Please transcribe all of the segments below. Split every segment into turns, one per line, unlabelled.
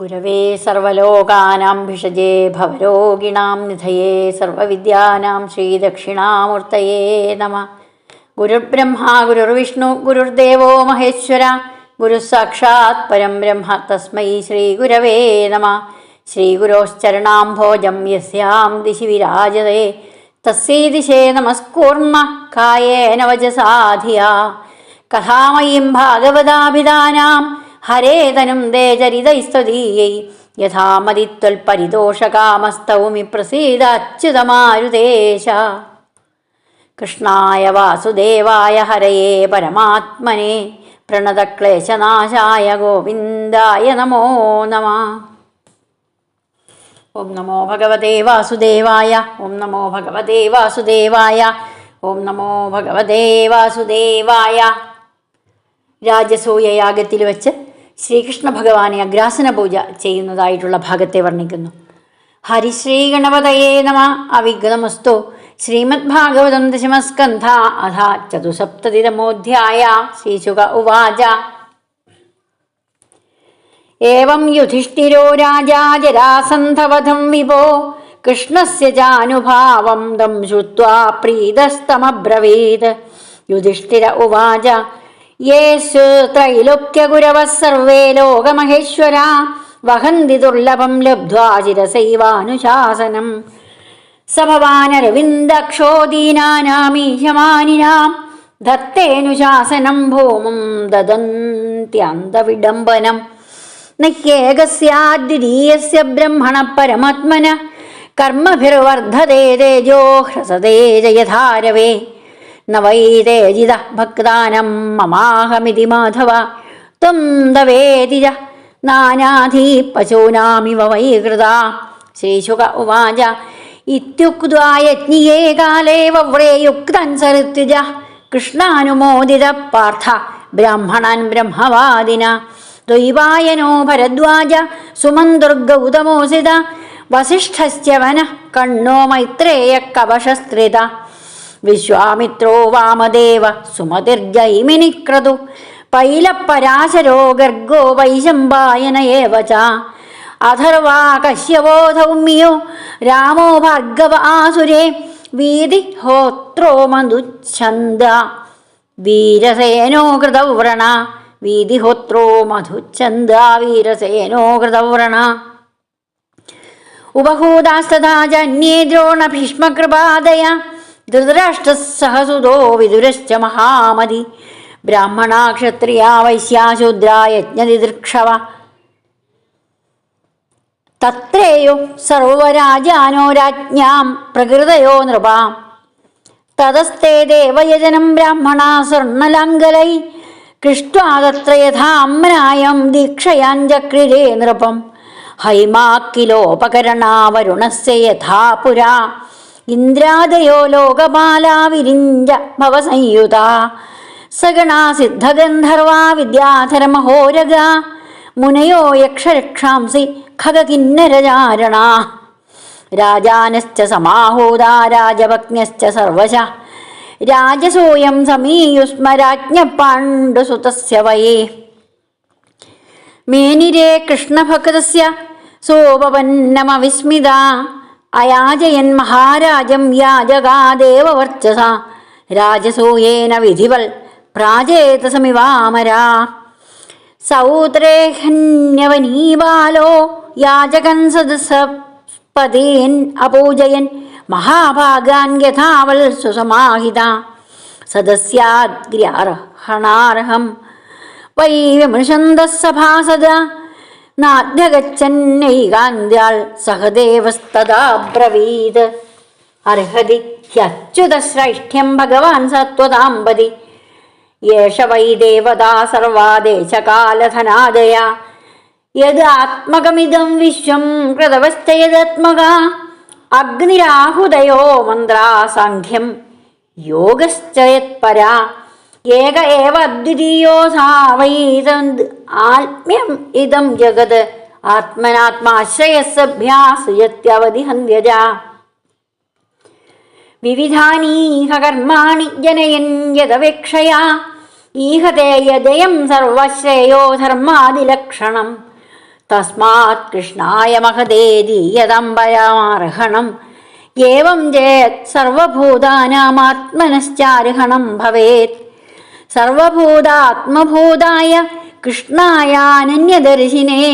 ഗുരവേ സർവലോകാനാം ഭിഷജേ ഭവരോഗിണാം നിധയേ സർവവിദ്യാനാം ശ്രീദക്ഷിണാമൂർത്തയേ നമ. ഗുരുർബ്രഹ്മ ഗുരുർവിഷ്ണു ഗുരുർദേവോ മഹേശ്വര ഗുരുസാക്ഷാത് പരം ബ്രഹ്മ തസ്മൈ ശ്രീഗുരവേ നമ. ശ്രീഗുരോശ്ചരണാംഭോജം യസ്യാം ദിശി വിരാജതേ. തസ്യൈ ദിശേ നമസ്കൂർമ്മ കായേന വചസാധിയാ. കഥാമയീം ഭാഗവതാഭിധാനാം ഹരേതനും ദേചരിതൈസ്തീയൈ യഥാമതിത്വൽപരിതോഷകാമസ്തൗമി പ്രസീത അച്യുതമാരുദേശ കൃഷ്ണായ വാസുദേവായ ഹരയേ പരമാത്മനെ പ്രണതക്ലേശനാശായ ഗോവിന്ദായ നമോ നമ ഓം നമോ ഭഗവതേ വാസുദേവായ ഓം നമോ ഭഗവതേ വാസുദേവായ ഓം നമോ ഭഗവതേ വാസുദേവായ രാജസൂയ യാഗത്തിൽ വെച്ച് ശ്രീകൃഷ്ണ ഭഗവാനെ അഗ്രാസന പൂജ ചെയ്യുന്നതായിട്ടുള്ള ഭാഗത്തെ വർണിക്കുന്നു. ഹരിശ്രീ ഗണപതയേ നമ അവിഘ്നമസ്തു. ശ്രീമദ് ഭാഗവതം ദശമസ്കന്ധ അഥ ചതുസപ്തതിതമോധ്യായ ശ്രീശുക ഉവാച. ഏവം യുധിഷ്ഠിരോ രാജാ ജരാസന്ധവധം വിഭോ. കൃഷ്ണസ്യ ചാനുഭാവം ദം ശ്രുത്വാ പ്രീതസ്തമബ്രവീത്. യുധിഷ്ഠിര ഉവാച യേശു ത്രൈലോക്യഗുരവः സർവേ ലോകമഹേശ്വര വഹന്തി ദുർലഭം ലബ്ധ്വാ ചിരസൈവാനുശാസനം. സ ഭവാനരവിന്ദക്ഷോദീനാനാമീശമാനിനാം ദത്തേനുശാസനം ഭൂമം ദദന്ത്യന്തവിഡംബനം. നഹ്യേകസ്യാദ്വിതീയസ്യ ബ്രഹ്മണ പരമാത്മന കർമ്മഭിർവർദ്ധതേ തേജോ ഹ്രസതേ ജയധാരവേ. ന വൈ തേജിത ഭക്താനം മമാഹമിതി മാധവ. ത്വം ദവേതിജ നാനാധീ പശൂനാമിവ വൈ കൃത. ശ്രീശുക ഉവാച. ഇത്യുക്ത്വാ യജ്ഞിയേ കാലേ വവ്രേയുക്തൻ സഋത്വിജ കൃഷ്ണാനുമോദിത പാർത്ഥ ബ്രാഹ്മണൻ ബ്രഹ്മവാദിന. ദ്വൈവായനോ ഭരദ്വാജ സുമന്തുർഗൗതമോസിത വസിഷ്ഠസ്യ വസിഷ്ഠസ്യവന കണ്ണോ മൈത്രേയ കവശസ്ത്രിത. വിശ്വാമിത്രോ വാമദേവ സുമതിർജൈമിനി ക്രതു പൈലപ്പരാശരോ ഗർഗോ ച. അഥർവാ കശ്യവോ ധൗമ്യോ രാമോ ഭാർഗവ ആസുരേ വീതി ഹോത്രോ മധുഛന്ദ. വീരസേനോ കൃതവ്രണ വീതിഹോത്രോ മധുഛന്ദ വീരസേനോ കൃതവ്രണ ഉപഹൂതാസ്തഥാ ജന്യേ ദ്രോണ ഭീഷ്മകൃപാദയ ധൃതരാഷ്ട്രസഹസുതോ വിദുരശ്ച മഹാമതി. ബ്രാഹ്മണാ ക്ഷത്രിയാ വൈശ്യാശൂദ്ര യജ്ഞതിദൃക്ഷവ തത്രേയോ സർവരാജാനോ രാജ്ഞാം പ്രകൃതയോ നൃപാം. തതസ്തേ ദേവയജനം ബ്രാഹ്മണ സ്വർണലാംഗലൈ കൃഷ്ട്വാതത്ര യഥാമ്രായം ദീക്ഷയാഞ്ചക്രിരേ നൃപം. ഹൈമാക്കിലോപകരണാവരുണസ്യ യഥാ പുരാ. ഇന്ദ്രാദയോ ലോകപാലാ വിരിഞ്ച ഭവസംയുത. സഗണാ സിദ്ധഗന്ധർവാ വിദ്യാധരമഹോരഗ മുനയോ യക്ഷരക്ഷാംസി ഖഗകിന്നരചാരണാ. രാജാനശ്ച സമാഹൂതാ രാജപത്ന്യശ്ച സർവശ. രാജസൂയം സമീയുസ്മ രാജ്ഞപാണ്ഡുസുതസ്യ വയേ മേനിരേ കൃഷ്ണഭക്തസ്യ സോപപന്നമവിസ്മിത. അയാജയൻ മഹാരാജം യാജകാദേവവർച്ചസ രാജസൂയേന വിധിവൽ പ്രാചേതസമിവാമരാ സൗത്രേഹന്യവനീബാലോ യാചകൻ സദസപതീൻ അപൂജയൻ മഹാഭാഗാൻ യഥാവൽ സുസമാഹിത. സദസ്യാഗ്രഹണാർഹം വൈ വിമൃശന്തഃ സഭാസദ നാദ്യഗച്ഛന്നൈകാന്ത്യാൾ സഹദേവസ്തദാബ്രവീത് അർഹതി ഹ്യച്യുതശ്രൈഷ്ഠ്യം ഭഗവാൻ സത്വതാമ്പതി യേഷ വൈ ദേവതാ സർവാദേശകാലധനാദയ യത് ആത്മകമിതം വിശ്വം കൃതവശ്ചയദാത്മക അഗ്നിരാഹുദയോ മന്ത്രാസാഖ്യം. യോഗശ്ചയത്പരാ ഏക ഏവ അദ്വിതീയോ ആത്മ്യം ഇതം ജഗത്. ആത്മനാത്മാശ്രയസഭ്യാസുയത്യവധി ഹന്യജ വിവിധാനീഹ കർമാണി ജനയൻ യദപേക്ഷയാ ഈഹത്തെ യദയം സർവശ്രേയോ ധർമാതിലക്ഷണം. തസ്മാത് കൃഷ്ണായ മഹതേ ദീയതമ്പരമാർഹണം ഏവം ചേത് സർവഭൂതാനാമാത്മനശ്ചാർഹണം ഭവേത്. സർവഭൂതാത്മഭൂതായ കൃഷ്ണായാനന്യദർശിനേ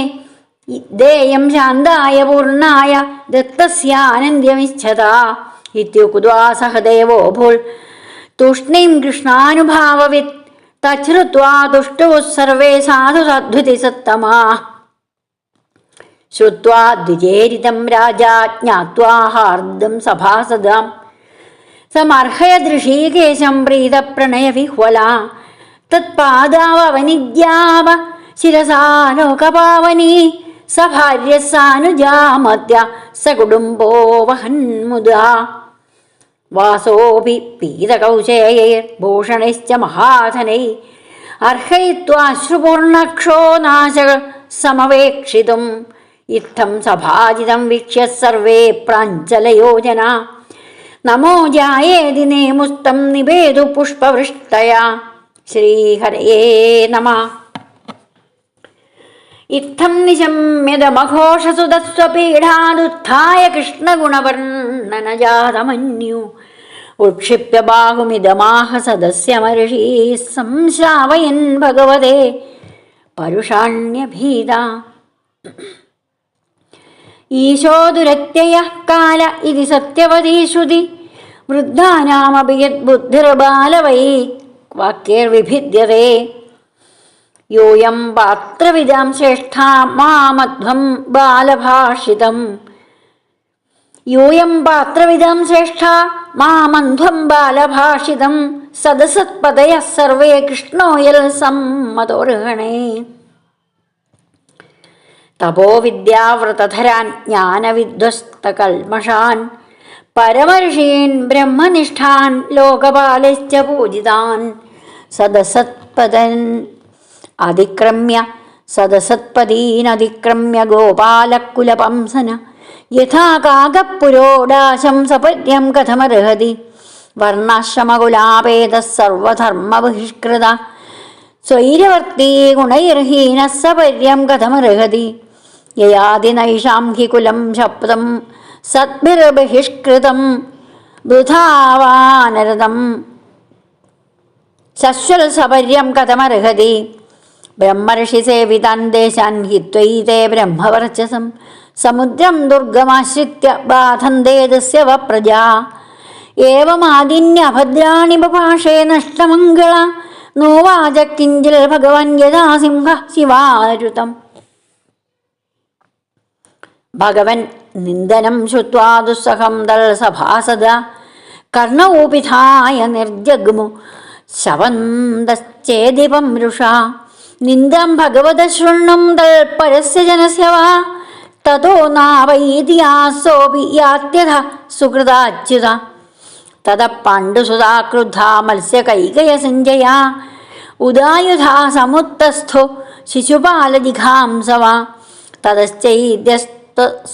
ദേയം ശാന്തായ പൂർണായ ദത്തസ്യാനന്ദ്യമിച്ഛത ഇത്യുക്വാ സഹദേവോ ഭൂൽ തൂഷ്ണീം കൃഷ്ണാനുഭാവവിത്. തച്ഛ്രുത്വാ തുഷ്ടുः സർവേ സാധു സദ്വിതി സത്തമാ. ശ്രുത്വാ ദ്വിചേരിതം രാജാ ജ്ഞാത്വാ ഹാർദം സഭാസദാം സമർഹയദൃശീകേശം പ്രീതപ്രണയവിഹ്വല തത്പാദാവനിദ്യാവ ശിരസാലോകപാവനി സഭാര്യസാനുജാമദ്യ സകുടുംബോ വഹന്മുദാ വാസോപി പീതകൗശേയൈർഭൂഷണൈശ്ച മഹാധനൈ അർഹയിത്വാശ്രുപൂർണക്ഷോ നാശ സമവേക്ഷിതും ഇത്തം സഭാജിതം വീക്ഷ്യ സർവേ പ്രാഞ്ചലയോജന നമോ ജായേതി നേമുസ്തം നിവേദു പുഷ്പവൃഷ്ടയാ ശ്രീഹരയേ നമ. ഇത്തം നിശമ്യതമഘോഷസുതസ്വപീഠാദുത്ഥായ കൃഷ്ണഗുണവർണനജാതമന്യു. ഉക്ഷിപ്യ ബാഹുമിതമാഹ സദസ്യമർഷീ സംശ്രാവയൻ ഭഗവതേ. പരുഷാണ്യഭീത. ഈശോ ദുരത്യയ കാല ഇതി സത്യവതീ ശ്രുതി. വൃദ്ധാനാമപി യദ്ബുദ്ധിർബാലവൈ വാക്യൈർവിഭിദ്യതേ യോയം പാത്രവിദാം ശ്രേഷ്ഠാ മാമധ്വം ബാലഭാഷിതം. യൂയം പാത്രവിദാം ശ്രേഷ്ഠ മാമധ്വം ബാലഭാഷിതം. സദസത്പദയ സർവേ കൃഷ്ണോയൽ സമ്മതോർഹണേ. തപോവിദ്യാവ്രതധരാൻ ജ്ഞാനവിധ്വസ്തകൽമഷാൻ. പരമർഷീൻ ബ്രഹ്മനിഷ്ഠാൻ ലോകപാലശ്ച പൂജിതാൻ സദസത്പതൻ അതിക്രമ്യ സദസത്പതീനതിക്രമ്യ ഗോപാലക്കുലപംസന യഥാ കാകപ്പുരോടാശം സപര്യം കഥമർഹതി വർണാശ്രമകുലാപേദ സർവധർമ്മബഹിഷ്കൃത സ്വൈരവർത്തി ഗുണൈർഹീന സപര്യം കഥമർഹതി യയാതി നൈഷാം ഹി കുലം ശബ്ദം സദ്ഭിർബഹിഷ്കൃതം വൃഥാവാനരതം. ശശ്വൽ സപര്യം കഥമർഹതി. ബ്രഹ്മർഷി സേവിതാൻ ദേശാൻ ഹിത്വൈതേ ബ്രഹ്മവർച്ചസം. സമുദ്രം ദുർഗമാശ്രിത്യ ബാധന്തേ ദസ്യ വ പ്രജാ. ഏവമാദിന്യഭദ്രാണി ബഭാഷേ നഷ്ടമംഗള. നോവാച കിഞ്ചിൽ ഭഗവൻ യഥാ സിംഹ ശിവാരുതം. ഭഗവൻ നിന്ദനം ശ്രുവാ ദുസ്സഹം ദൾ സഭാസദ. കർണൗപിധായ നിർജഗ്മു. ശവന്തശ്ചേദിപം രുഷാ നിന്ദം ഭഗവത ശൃണ്ണം ദൾ പരസ്യ ജനസ്യ വാ തതോ നാവൈതിയാസോപി യാത്യഥ സുഹൃതാച്യുത തത പാണ്ഡുസുതാക്രുദ്ധ മത്സ്യകൈകയ സഞ്ജയ. ഉദായുധാ സമുത്തസ്ഥോ ശിശുപാലജിഘാംസവ തതശ്ചൈദ്യസ്ത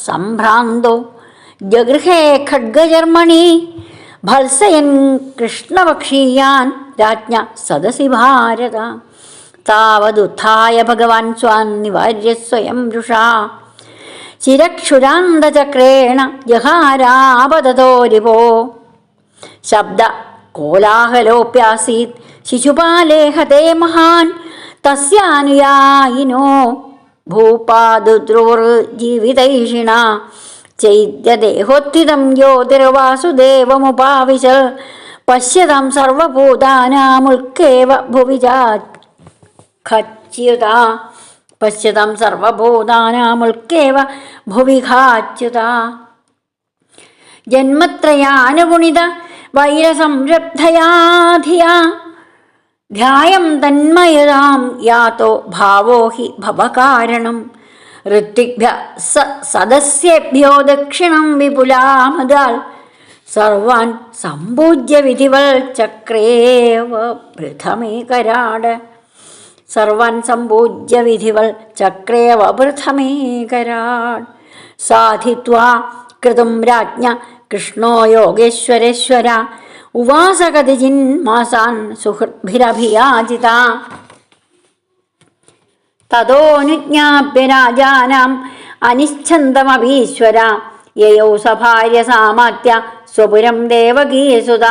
സംഭ്രാന്തോ. ജഗൃഹേ ഖഡ്ഗജർമ്മണി. ഭത്സയൻ കൃഷ്ണപക്ഷീയാൻ രാജ്ഞ സദസി ഭാരത. താവതുത്ഥായ ഭഗവാൻ സ്വാൻ നിവാര്യ സ്വയം രുഷാ ചിരക്ഷുരാന്തചക്രേണ ജഹാരാപതോരിവോ ശബ്ദ കോലാഹലോപ്യാസീത്. ശിശുപാലേഹതേ മഹാൻ. തസ്യാനുയായിനോ. ഭൂപാദുദ്രുർജീവിതൈഷിണ. ചൈത്യദേഹോത്ഥിതം ജ്യോതിർവാസുദേവമുപാവിശ പശ്യതം സർവഭൂതാനാമുൽക്കേവ ഭുവിജാച്യുത പശ്യതം സർവഭൂതാനാമുൽക്കേവ ഭുവിഘാച്യുത. ജന്മത്രയാനുഗുണിത വൈരസംരബ്ധയാ ധിയാ ധ്യായം തന്മയതാം യാതോ ഭാവോ ഹി ഭവകാരണം. ഋത്തിഭ്യ സ സദസ്യേഭ്യോ ദക്ഷിണം വിപുലാമതാൽ. സർവാൻ സമ്പൂജ്യ വിധിവൽ ചക്രേവ പൃഥമേകരാട്. സർവാൻ സമ്പൂജ്യ വിധിവൽ ചക്രേവ പൃഥമേകരാട്. സാധിത്വാ കൃതും രാജ്ഞ കൃഷ്ണോ യോഗേശ്വരേശ്വര. ഉവാസകതിജിൻ മാസാൻ സുഹൃദ്ഭിരഭിയാചിത തതോനുജ്ഞാപ്യ രാജാനാം അനിശ്ചന്തമഭീശ്വര യയൗ സഭാര്യ സാമാത്യ സ്വപുരം ദേവകീസുത.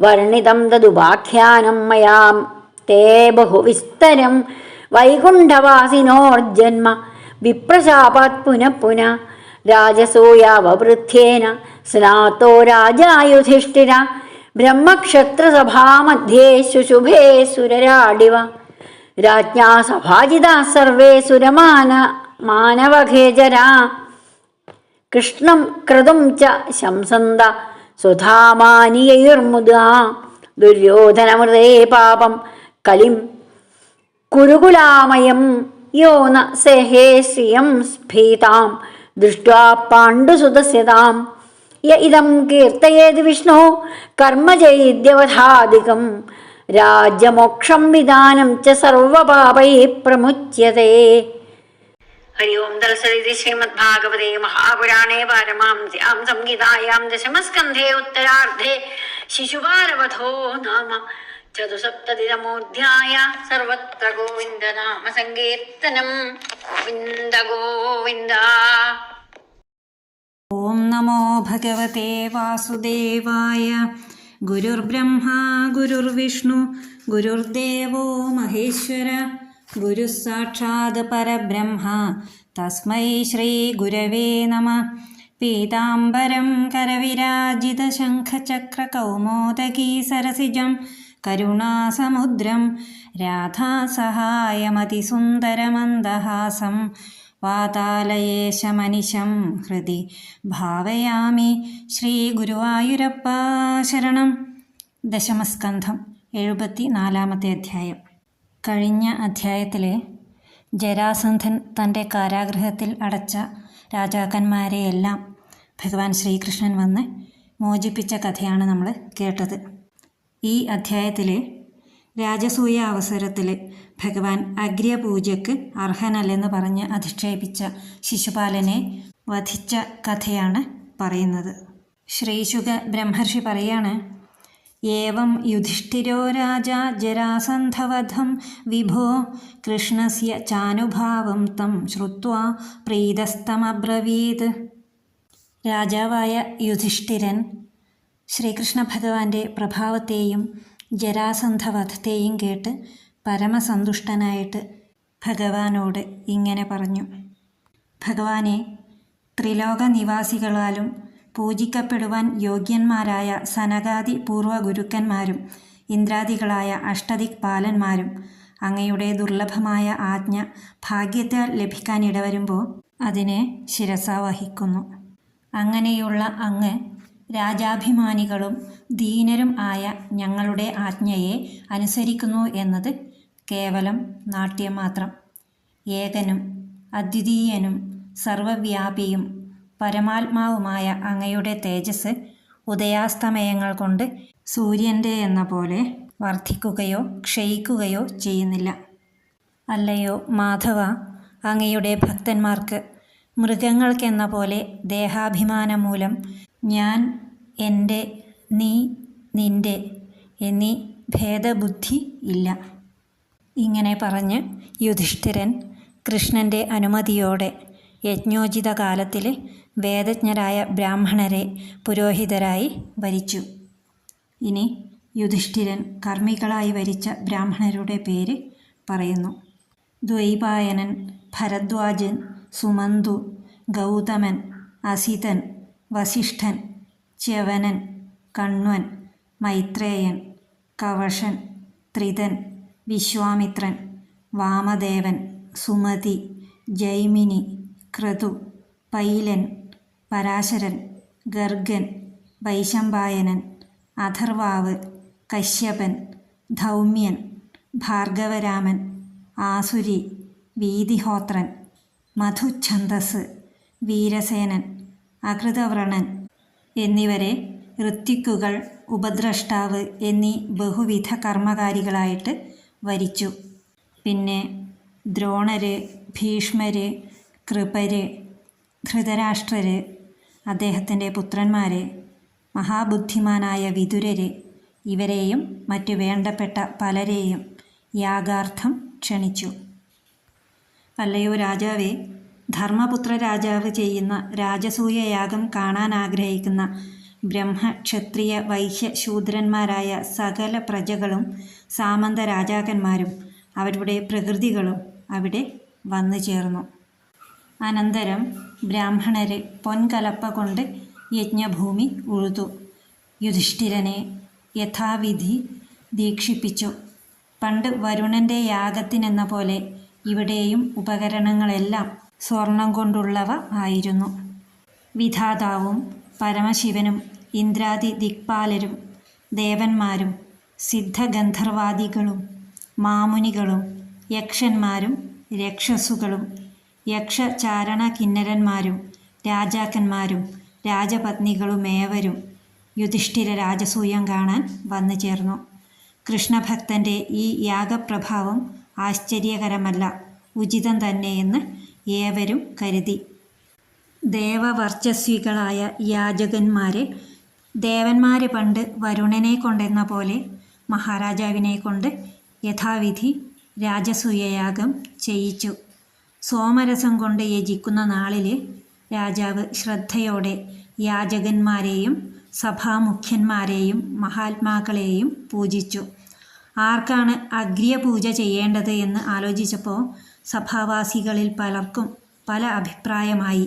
വർണിതം തദുപാഖ്യാനം മയാം. തേ ബഹുവിസ്തരം വൈകുണ്ഠവാസിനോർജന്മ. വിപ്രശാപാത് പുനഃ പുനഃ. രാജസൂയാവവൃദ്ധ്യേന സ്നാതോ രാജായുധിഷ്ഠിര. ബ്രഹ്മക്ഷത്രസഭാമധ്യേ ശുശുഭേ സുരരാടിവ. രാജ്ഞാ സഭാജിതാ സർവേ സുരമാന മാനവഖേജരാ. കൃഷ്ണം ക്രതും ച ശംസന്ത സുധാമാനിയൈർമുദാ. ദുര്യോധനമൃതേ പാപം കലിം കുരുകുലാമയം യോ ന സഹേ ശ്രിയം സ്ഫീതാം. ദൃഷ്ട്വാ പാണ്ഡുസുതസ്യതാം. യ ഇതം കീർത്തയേത് വിഷ്ണു കർമ്മചൈദ്യവധാധികം രാജ്യമോക്ഷം വിധാനം ച സർവപാപൈ പ്രമുച്യത്തെ ഹരി ഓം തൽസരിതി ശ്രീമദ് ഭാഗവതേ മഹാപുരാണേ പാരമാംസ്യാം സംഹിതായാം ദശമസ്കന്ധേ ഉത്തരാർദ്ധേ ശിശുപാലവധോ നാമ. ചതുസപ്തതിതമോധ്യായ സർവത്ര ഗോവിന്ദനാമ സങ്കീർത്തനം. ഗോവിന്ദ ഗോവിന്ദ.
ഓം നമോ ഭഗവതേ വാസുദേവായ. ഗുരുർബ്രഹ്മ ഗുരുർവിഷ്ണു ഗുരുർദേവോ മഹേശ്വര ഗുരുസാക്ഷാത് പരബ്രഹ്മ. തസ്മൈ ശ്രീ ഗുരവേ നമ. പീതാംബരം കരവിരാജിതശംഖചക്രകൗമോദകീ സരസിജം. കരുണാസമുദ്രം രാധാസഹായമതിസുന്ദരമന്ദഹാസം. വാതാലയേശമനിശം ഹൃദി. ഭാവയാമി ശ്രീ ഗുരുവായൂരപ്പ ശരണം. ദശമസ്കന്ധം എഴുപത്തി നാലാമത്തെ അധ്യായം. കഴിഞ്ഞ അധ്യായത്തിലെ ജരാസന്ധൻ തന്റെ കാരാഗൃഹത്തിൽ അടച്ച രാജാക്കന്മാരെയെല്ലാം ഭഗവാൻ ശ്രീകൃഷ്ണൻ വന്ന് മോചിപ്പിച്ച കഥയാണ് നമ്മൾ കേട്ടത്. ഈ അധ്യായത്തിലെ രാജസൂയ അവസരത്തിൽ ഭഗവാൻ അഗ്രപൂജയ്ക്ക് അർഹനല്ലെന്ന് പറഞ്ഞ് അധിക്ഷേപിച്ച ശിശുപാലനെ വധിച്ച കഥയാണ് പറയുന്നത്. ശ്രീശുക ബ്രഹ്മർഷി പറയാണ് ഏവം യുധിഷ്ഠിരോ രാജ ജരാസന്ധവധം വിഭോ കൃഷ്ണസ്യ ചാനുഭാവം തം ശ്രുത്വാ പ്രീതസ്തമബ്രവീത്. രാജാവായ യുധിഷ്ഠിരൻ ശ്രീകൃഷ്ണ ഭഗവാന്റെ പ്രഭാവത്തെയും ജരാസന്ധവധത്തെയും കേട്ട് പരമസന്തുഷ്ടനായിട്ട് ഭഗവാനോട് ഇങ്ങനെ പറഞ്ഞു. ഭഗവാനെ ത്രിലോക നിവാസികളാലും പൂജിക്കപ്പെടുവാൻ യോഗ്യന്മാരായ സനകാദി പൂർവ ഗുരുക്കന്മാരും ഇന്ദ്രാദികളായ അഷ്ടദിക് പാലന്മാരും അങ്ങയുടെ ദുർലഭമായ ആജ്ഞ ഭാഗ്യത്താൽ ലഭിക്കാനിടവരുമ്പോൾ അതിനെ ശിരസാവഹിക്കുന്നു. അങ്ങനെയുള്ള അങ്ങ് രാജാഭിമാനികളും ദീനരും ആയ ഞങ്ങളുടെ ആജ്ഞയെ അനുസരിക്കുന്നു എന്നത് കേവലം നാട്യം മാത്രം. ഏകനും അദ്വിതീയനും സർവവ്യാപിയും പരമാത്മാവുമായ അങ്ങയുടെ തേജസ് ഉദയാസ്തമയങ്ങൾ കൊണ്ട് സൂര്യന്റെ എന്ന പോലെ വർദ്ധിക്കുകയോ ക്ഷയിക്കുകയോ ചെയ്യുന്നില്ല. അല്ലയോ മാധവ അങ്ങയുടെ ഭക്തന്മാർക്ക് മൃഗങ്ങൾക്കെന്ന പോലെ ദേഹാഭിമാനം മൂലം ഞാൻ എന്റെ നീ നിന്റെ എന്നീ ഭേദബുദ്ധി ഇല്ല. ഇങ്ങനെ പറഞ്ഞ് യുധിഷ്ഠിരൻ കൃഷ്ണന്റെ അനുമതിയോടെ യജ്ഞോചിത കാലത്തിൽ വേദജ്ഞരായ ബ്രാഹ്മണരെ പുരോഹിതരായി വരിച്ചു ഇനി യുധിഷ്ഠിരൻ കർമ്മികളായി വരിച്ച ബ്രാഹ്മണരുടെ പേര് പറയുന്നു. ദ്വൈപായനൻ ഭരദ്വാജൻ സുമന്തു ഗൗതമൻ അസിതൻ വസിഷ്ഠൻ ച്യവനൻ കണ്വൻ മൈത്രേയൻ കവഷൻ ത്രിതൻ വിശ്വാമിത്രൻ വാമദേവൻ സുമതി ജൈമിനി ക്രതു പൈലൻ പരാശരൻ ഗർഗൻ വൈശമ്പായനൻ അഥർവാവ് കശ്യപൻ ധൗമ്യൻ ഭാർഗവരാമൻ ആസുരി വീതിഹോത്രൻ മധുഛന്ദസ് വീരസേനൻ അകൃതവ്രണൻ എന്നിവരെ ഋത്വിക്കുകൾ ഉപദ്രഷ്ടാവ് എന്നീ ബഹുവിധ കർമ്മകാരികളായിട്ട് വരിച്ചു. പിന്നെ ദ്രോണര് ഭീഷ്മര് കൃപര് ധൃതരാഷ്ട്രര് അദ്ദേഹത്തിന്റെ പുത്രന്മാര് മഹാബുദ്ധിമാനായ വിതുരര് ഇവരെയും മറ്റു വേണ്ടപ്പെട്ട പലരെയും യാഗാർത്ഥം ക്ഷണിച്ചു. അല്ലയോ രാജാവേ ധർമ്മപുത്ര രാജാവ് ചെയ്യുന്ന രാജസൂയ യാഗം കാണാൻ ആഗ്രഹിക്കുന്ന ബ്രഹ്മ ക്ഷത്രിയ വൈശ്യ ശൂദ്രന്മാരായ സകല പ്രജകളും സാമന്ത രാജാക്കന്മാരും അവരുടെ പ്രകൃതികളും അവിടെ വന്നു ചേർന്നു. അനന്തരം ബ്രാഹ്മണരെ പൊൻകലപ്പ കൊണ്ട് യജ്ഞഭൂമി ഉഴുതു. യുധിഷ്ഠിരനെ യഥാവിധി ദീക്ഷിപ്പിച്ചു. പണ്ട് വരുണന്റെ യാഗത്തിനെന്ന പോലെ ഇവിടെയും ഉപകരണങ്ങളെല്ലാം സ്വർണം കൊണ്ടുള്ളവ ആയിരുന്നു. വിധാതാവും പരമശിവനും ഇന്ദ്രാദി ദിക്പാലരും ദേവന്മാരും സിദ്ധഗന്ധർവാദികളും മാമുനികളും യക്ഷന്മാരും രക്ഷസുകളും യക്ഷചാരണ കിന്നരന്മാരും രാജാക്കന്മാരും രാജപത്നികളുമേവരും യുധിഷ്ഠിര രാജസൂയം കാണാൻ വന്നു ചേർന്നു. കൃഷ്ണഭക്തന്റെ ഈ യാഗപ്രഭാവം ആശ്ചര്യകരമല്ല ഉചിതം തന്നെയെന്ന് ഏവരും കരുതി. ദേവവർച്ചസ്വികളായ യാചകന്മാരെ ദേവന്മാരെ പണ്ട് വരുണനെ കൊണ്ടെന്ന പോലെ മഹാരാജാവിനെ കൊണ്ട് യഥാവിധി രാജസൂയയാഗം ചെയ്യിച്ചു. സോമരസം കൊണ്ട് യജിക്കുന്ന നാളിൽ രാജാവ് ശ്രദ്ധയോടെ യാചകന്മാരെയും സഭാമുഖ്യന്മാരെയും മഹാത്മാക്കളെയും പൂജിച്ചു. ആർക്കാണ് അഗ്രിയ പൂജ ചെയ്യേണ്ടത് എന്ന് ആലോചിച്ചപ്പോൾ സഭാവാസികളിൽ പലർക്കും പല അഭിപ്രായമായി.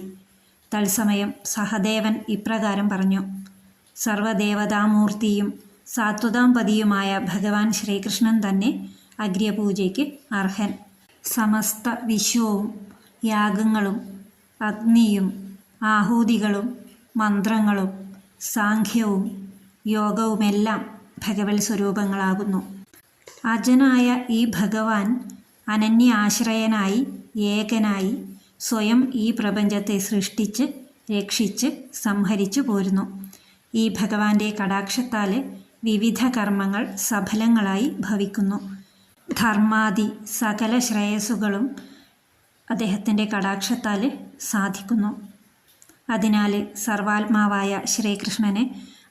തത്സമയം സഹദേവൻ ഇപ്രകാരം പറഞ്ഞു സർവദേവതാമൂർത്തിയും സാത്വതാംപതിയുമായ ഭഗവാൻ ശ്രീകൃഷ്ണൻ തന്നെ അഗ്രപൂജയ്ക്ക് അർഹൻ. സമസ്ത വിശ്വവും യാഗങ്ങളും അഗ്നിയും ആഹൂതികളും മന്ത്രങ്ങളും സാഖ്യവും യോഗവുമെല്ലാം ഭഗവത് സ്വരൂപങ്ങളാകുന്നു അജനായ ഈ ഭഗവാൻ അനന്യ ആശ്രയനായി ഏകനായി സ്വയം ഈ പ്രപഞ്ചത്തെ സൃഷ്ടിച്ച് രക്ഷിച്ച് സംഹരിച്ചു പോരുന്നു. ഈ ഭഗവാന്റെ കടാക്ഷത്താൽ വിവിധ കർമ്മങ്ങൾ സഫലങ്ങളായി ഭവിക്കുന്നു. ധർമാദി സകല ശ്രേയസ്സുകളും അദ്ദേഹത്തിന്റെ കടാക്ഷത്താൽ സാധിക്കുന്നു. അതിനാൽ സർവാത്മാവായ ശ്രീകൃഷ്ണന്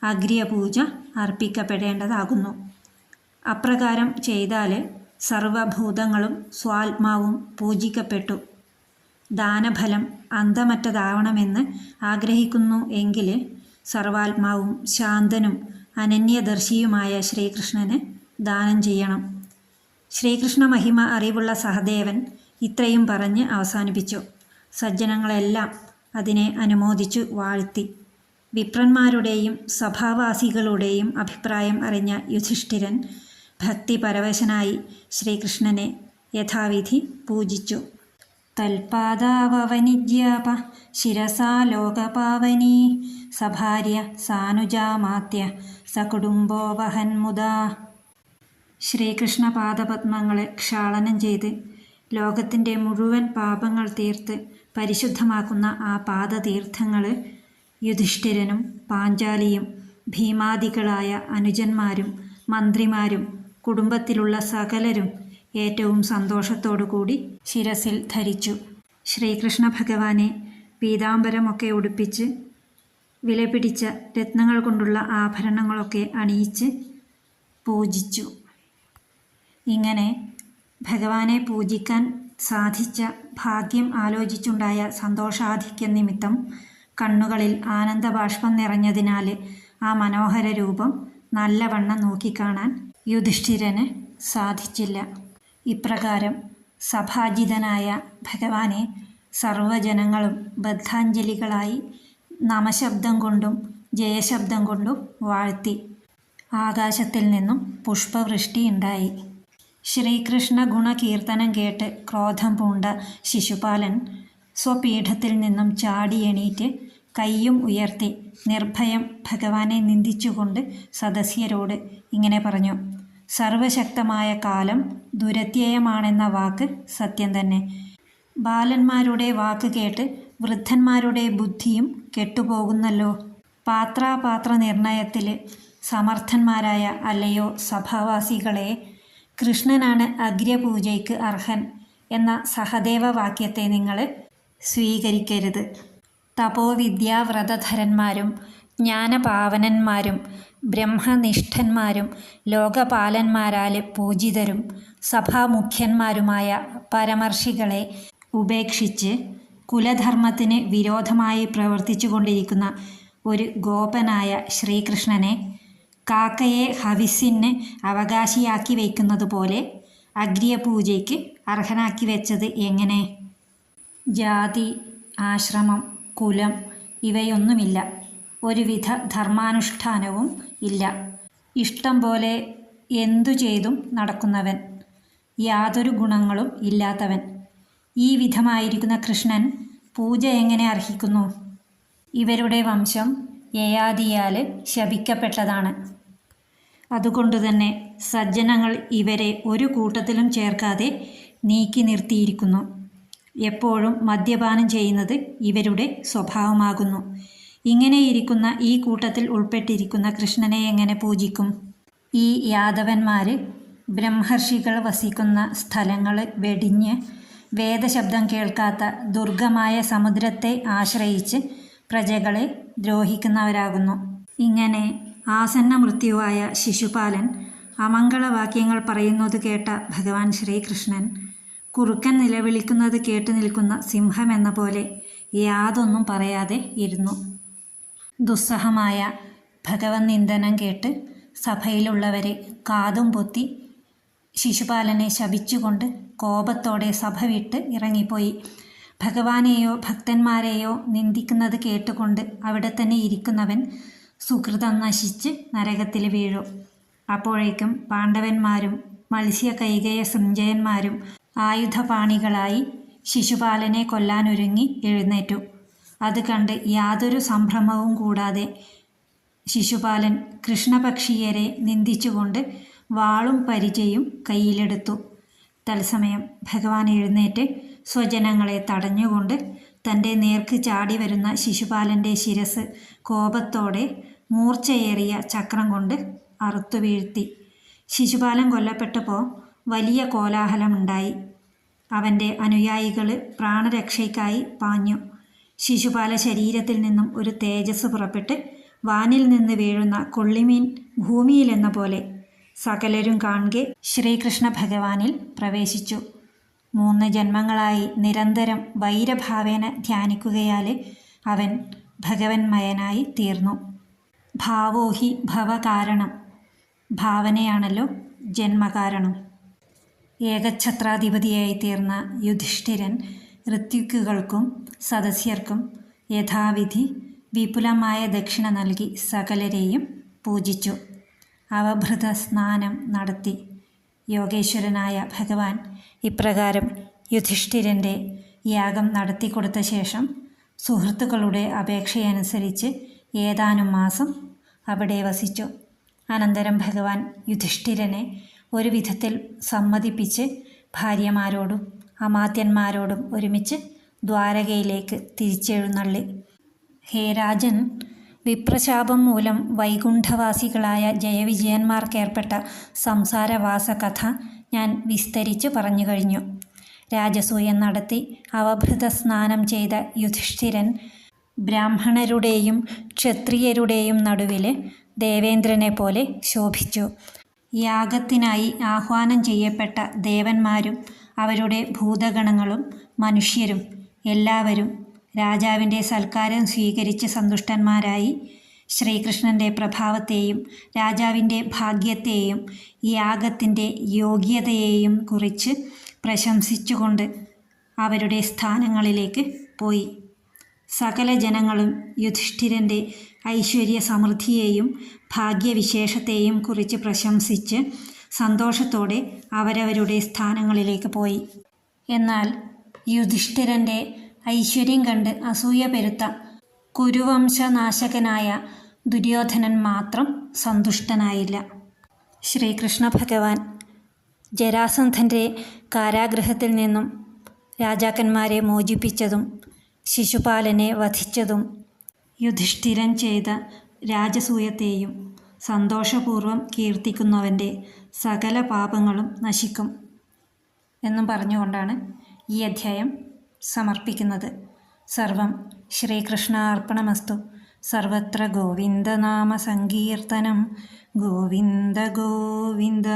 അഗ്ര്യപൂജ അർപ്പിക്കപ്പെടേണ്ടതാകുന്നു. അപ്രകാരം ചെയ്താൽ സർവഭൂതങ്ങളും സ്വാത്മാവും പൂജിക്കപ്പെട്ടു. ദാനഫലം അന്തമറ്റതാവണമെന്ന് ആഗ്രഹിക്കുന്നു എങ്കിൽ സർവാത്മാവും ശാന്തനും അനന്യദർശിയുമായ ശ്രീകൃഷ്ണന് ദാനം ചെയ്യണം. ശ്രീകൃഷ്ണ മഹിമ അറിവുള്ള സഹദേവൻ ഇത്രയും പറഞ്ഞ് അവസാനിപ്പിച്ചു. സജ്ജനങ്ങളെല്ലാം അതിനെ അനുമോദിച്ചു വാഴ്ത്തി. വിപ്രന്മാരുടെയും സഭാവാസികളുടെയും അഭിപ്രായം അറിഞ്ഞ യുധിഷ്ഠിരൻ ഭക്തിപരവശനായി ശ്രീകൃഷ്ണനെ യഥാവിധി പൂജിച്ചു. തൽപാദാവനിജ്യാപ ശിരസാ ലോകപാവനീ. സഭാര്യ സാനുജാമാത്യ സകുടുംബോവഹൻ മുദാ. ശ്രീകൃഷ്ണ പാദപത്മങ്ങളെ ക്ഷാളനം ചെയ്ത് ലോകത്തിന്റെ മുഴുവൻ പാപങ്ങൾ തീർത്ത് പരിശുദ്ധമാക്കുന്ന ആ പാദതീർത്ഥങ്ങൾ യുധിഷ്ഠിരനും പാഞ്ചാലിയും ഭീമാദികളായ അനുജന്മാരും മന്ത്രിമാരും കുടുംബത്തിലുള്ള സകലരും ഏറ്റവും സന്തോഷത്തോടു കൂടി ശിരസിൽ ധരിച്ചു. ശ്രീകൃഷ്ണ ഭഗവാനെ പീതാംബരമൊക്കെ ഉടുപ്പിച്ച് വിലപിടിച്ച രത്നങ്ങൾ കൊണ്ടുള്ള ആഭരണങ്ങളൊക്കെ അണിയിച്ച് പൂജിച്ചു. ഇങ്ങനെ ഭഗവാനെ പൂജിക്കാൻ സാധിച്ച ഭാഗ്യം ആലോചിച്ചുണ്ടായ സന്തോഷാധിക്യ നിമിത്തം കണ്ണുകളിൽ ആനന്ദബാഷ്പം നിറഞ്ഞതിനാൽ ആ മനോഹര രൂപം നല്ലവണ്ണം നോക്കിക്കാണാൻ യുധിഷ്ഠിരന് സാധിച്ചില്ല. ഇപ്രകാരം സഭാജിതനായ ഭഗവാനെ സർവജനങ്ങളും ബദ്ധാഞ്ജലികളായി നമശബ്ദം കൊണ്ടും ജയശബ്ദം കൊണ്ടും വാഴ്ത്തി. ആകാശത്തിൽ നിന്നും പുഷ്പവൃഷ്ടി ഉണ്ടായി. ശ്രീകൃഷ്ണ ഗുണകീർത്തനം കേട്ട് ക്രോധം പൂണ്ട ശിശുപാലൻ സ്വപീഠത്തിൽ നിന്നും ചാടി എണീറ്റ് കൈയും ഉയർത്തി നിർഭയം ഭഗവാനെ നിന്ദിച്ചുകൊണ്ട് സദസ്യരോട് ഇങ്ങനെ പറഞ്ഞു. സർവശക്തമായ കാലം ദുരത്യയമാണെന്ന വാക്ക് സത്യം തന്നെ. ബാലന്മാരുടെ വാക്ക് കേട്ട് വൃദ്ധന്മാരുടെ ബുദ്ധിയും കെട്ടുപോകുന്നല്ലോ. പാത്രാപാത്ര നിർണയത്തിൽ സമർത്ഥന്മാരായ അല്ലയോ സഭാവാസികളെ കൃഷ്ണനാണ് അഗ്രപൂജയ്ക്ക് അർഹൻ എന്ന സഹദേവ വാക്യത്തെ നിങ്ങൾ സ്വീകരിക്കരുത്. തപോവിദ്യാവ്രതധരന്മാരും ജ്ഞാനപാവനന്മാരും ബ്രഹ്മനിഷ്ഠന്മാരും ലോകപാലന്മാരാൽ പൂജിതരും സഭാമുഖ്യന്മാരുമായ പരമർഷികളെ ഉപേക്ഷിച്ച് കുലധർമ്മത്തിന് വിരോധമായി പ്രവർത്തിച്ചു കൊണ്ടിരിക്കുന്ന ഒരു ഗോപനായ ശ്രീകൃഷ്ണനെ കാക്കയെ ഹവിസിന് അവകാശിയാക്കി വയ്ക്കുന്നത് പോലെ അഗ്രിയപൂജയ്ക്ക് അർഹനാക്കി വെച്ചത് എങ്ങനെ? ജാതി ആശ്രമം കുലം ഇവയൊന്നുമില്ല. ഒരുവിധ ധർമാനുഷ്ഠാനവും ഇല്ല. ഇഷ്ടം പോലെ എന്തു ചെയ്തും നടക്കുന്നവൻ യാതൊരു ഗുണങ്ങളും ഇല്ലാത്തവൻ. ഈ വിധമായിരിക്കുന്ന കൃഷ്ണൻ പൂജ എങ്ങനെ അർഹിക്കുന്നു? ഇവരുടെ വംശം യയാതിയാൽ ശപിക്കപ്പെട്ടതാണ്. അതുകൊണ്ടുതന്നെ സജ്ജനങ്ങൾ ഇവരെ ഒരു കൂട്ടത്തിലും ചേർക്കാതെ നീക്കി നിർത്തിയിരിക്കുന്നു. എപ്പോഴും മദ്യപാനം ചെയ്യുന്നത് ഇവരുടെ സ്വഭാവമാകുന്നു. ഇങ്ങനെയിരിക്കുന്ന ഈ കൂട്ടത്തിൽ ഉൾപ്പെട്ടിരിക്കുന്ന കൃഷ്ണനെ എങ്ങനെ പൂജിക്കും? ഈ യാദവന്മാർ ബ്രഹ്മർഷികൾ വസിക്കുന്ന സ്ഥലങ്ങൾ വെടിഞ്ഞ് വേദശബ്ദം കേൾക്കാത്ത ദുർഗമായ സമുദ്രത്തെ ആശ്രയിച്ച് പ്രജകളെ ദ്രോഹിക്കുന്നവരാകുന്നു. ഇങ്ങനെ ആസന്ന മൃത്യുവായ ശിശുപാലൻ അമംഗളവാക്യങ്ങൾ പറയുന്നത് കേട്ട ഭഗവാൻ ശ്രീകൃഷ്ണൻ കുറുക്കൻ നിലവിളിക്കുന്നത് കേട്ടു നിൽക്കുന്ന സിംഹമെന്ന പോലെ യാതൊന്നും പറയാതെ ഇരുന്നു. ദുസ്സഹമായ ഭഗവൻ നിന്ദനം കേട്ട് സഭയിലുള്ളവരെ കാതും പൊത്തി ശിശുപാലനെ ശപിച്ചുകൊണ്ട് കോപത്തോടെ സഭ വിട്ട് ഇറങ്ങിപ്പോയി. ഭഗവാനെയോ ഭക്തന്മാരെയോ നിന്ദിക്കുന്നത് കേട്ടുകൊണ്ട് അവിടെ തന്നെ ഇരിക്കുന്നവൻ സുഹൃതം നശിച്ച് നരകത്തിൽ വീഴും. അപ്പോഴേക്കും പാണ്ഡവന്മാരും മത്സ്യ കൈകയ സഞ്ജയന്മാരും ആയുധപാണികളായി ശിശുപാലനെ കൊല്ലാനൊരുങ്ങി എഴുന്നേറ്റു. അത് കണ്ട് യാതൊരു സംഭ്രമവും കൂടാതെ ശിശുപാലൻ കൃഷ്ണപക്ഷിയരെ നിന്ദിച്ചുകൊണ്ട് വാളും പരിചയും കയ്യിലെടുത്തു. തത്സമയം ഭഗവാൻ എഴുന്നേറ്റ് സ്വജനങ്ങളെ തടഞ്ഞുകൊണ്ട് തന്റെ നേർക്ക് ചാടി വരുന്ന ശിശുപാലന്റെ ശിരസ് കോപത്തോടെ മൂർച്ചയേറിയ ചക്രം കൊണ്ട് അറുത്തു വീഴ്ത്തി. ശിശുപാലൻ കൊല്ലപ്പെട്ടപ്പോൾ വലിയ കോലാഹലമുണ്ടായി. അവന്റെ അനുയായികൾ പ്രാണരക്ഷയ്ക്കായി പാഞ്ഞു. ശിശുപാല ശരീരത്തിൽ നിന്നും ഒരു തേജസ് പുറപ്പെട്ട് വാനിൽ നിന്ന് വീഴുന്ന കൊള്ളിമീൻ ഭൂമിയിലെന്ന പോലെ സകലരും കാണെ ശ്രീകൃഷ്ണ ഭഗവാനിൽ പ്രവേശിച്ചു. മൂന്ന് ജന്മങ്ങളായി നിരന്തരം വൈരഭാവേന ധ്യാനിക്കുകയാൽ അവൻ ഭഗവന്മയനായി തീർന്നു. ഭാവോഹി ഭവകാരണം. ഭാവനയാണല്ലോ ജന്മകാരണം. ഏകഛത്രാധിപതിയായി തീർന്ന യുധിഷ്ഠിരൻ ഋത്വിക്കുകൾക്കും സദസ്യർക്കും യഥാവിധി വിപുലമായ ദക്ഷിണ നൽകി സകലരെയും പൂജിച്ചു. അവഭൃത സ്നാനം നടത്തി. യോഗേശ്വരനായ ഭഗവാൻ ഇപ്രകാരം യുധിഷ്ഠിരന്റെ യാഗം നടത്തിക്കൊടുത്ത ശേഷം സുഹൃത്തുക്കളുടെ അപേക്ഷയനുസരിച്ച് ഏതാനും മാസം അവിടെ വസിച്ചു. അനന്തരം ഭഗവാൻ യുധിഷ്ഠിരനെ ഒരു വിധത്തിൽ സമ്മതിപ്പിച്ച് ഭാര്യമാരോടും അമാത്യന്മാരോടും ഒരുമിച്ച് ദ്വാരകയിലേക്ക് തിരിച്ചെഴുന്നള്ളി. ഹേ രാജൻ വിപ്രശാപം മൂലം വൈകുണ്ഠവാസികളായ ജയവിജയന്മാർക്കേർപ്പെട്ട സംസാരവാസ കഥ ഞാൻ വിസ്തരിച്ച് പറഞ്ഞു കഴിഞ്ഞു. രാജസൂയം നടത്തി അവഭൃത സ്നാനം ചെയ്ത യുധിഷ്ഠിരൻ ബ്രാഹ്മണരുടെയും ക്ഷത്രിയരുടെയും നടുവിൽ ദേവേന്ദ്രനെ പോലെ ശോഭിച്ചു. യാഗത്തിനായി ആഹ്വാനം ചെയ്യപ്പെട്ട ദേവന്മാരും അവരുടെ ഭൂതഗണങ്ങളും മനുഷ്യരും എല്ലാവരും രാജാവിന്റെ സൽക്കാരം സ്വീകരിച്ച് സന്തുഷ്ടന്മാരായി ശ്രീകൃഷ്ണന്റെ പ്രഭാവത്തെയും രാജാവിന്റെ ഭാഗ്യത്തെയും യാഗത്തിന്റെ യോഗ്യതയെയും കുറിച്ച് പ്രശംസിച്ചുകൊണ്ട് അവരുടെ സ്ഥാനങ്ങളിലേക്ക് പോയി. സകല ജനങ്ങളും യുധിഷ്ഠിരന്റെ ഐശ്വര്യ സമൃദ്ധിയെയും ഭാഗ്യവിശേഷത്തെയും കുറിച്ച് പ്രശംസിച്ച് സന്തോഷത്തോടെ അവരവരുടെ സ്ഥാനങ്ങളിലേക്ക് പോയി. എന്നാൽ യുധിഷ്ഠിരന്റെ ഐശ്വര്യം കണ്ട് അസൂയ പെരുത്ത കുരുവംശനാശകനായ ദുര്യോധനൻ മാത്രം സന്തുഷ്ടനായില്ല. ശ്രീകൃഷ്ണ ഭഗവാൻ ജരാസന്ധന്റെ കാരാഗ്രഹത്തിൽ നിന്നും രാജാക്കന്മാരെ മോചിപ്പിച്ചതും ശിശുപാലനെ വധിച്ചതും യുധിഷ്ഠിരൻ ചെയ്ത രാജസൂയത്തെയും സന്തോഷപൂർവം കീർത്തിക്കുന്നവന്റെ സകല പാപങ്ങളും നശിക്കും എന്നും പറഞ്ഞുകൊണ്ടാണ് ഈ അധ്യായം സമർപ്പിക്കുന്നത്. സർവം ശ്രീകൃഷ്ണാർപ്പണമസ്തു. സർവത്ര ഗോവിന്ദനാമ സങ്കീർത്തനം. ഗോവിന്ദ ഗോവിന്ദ.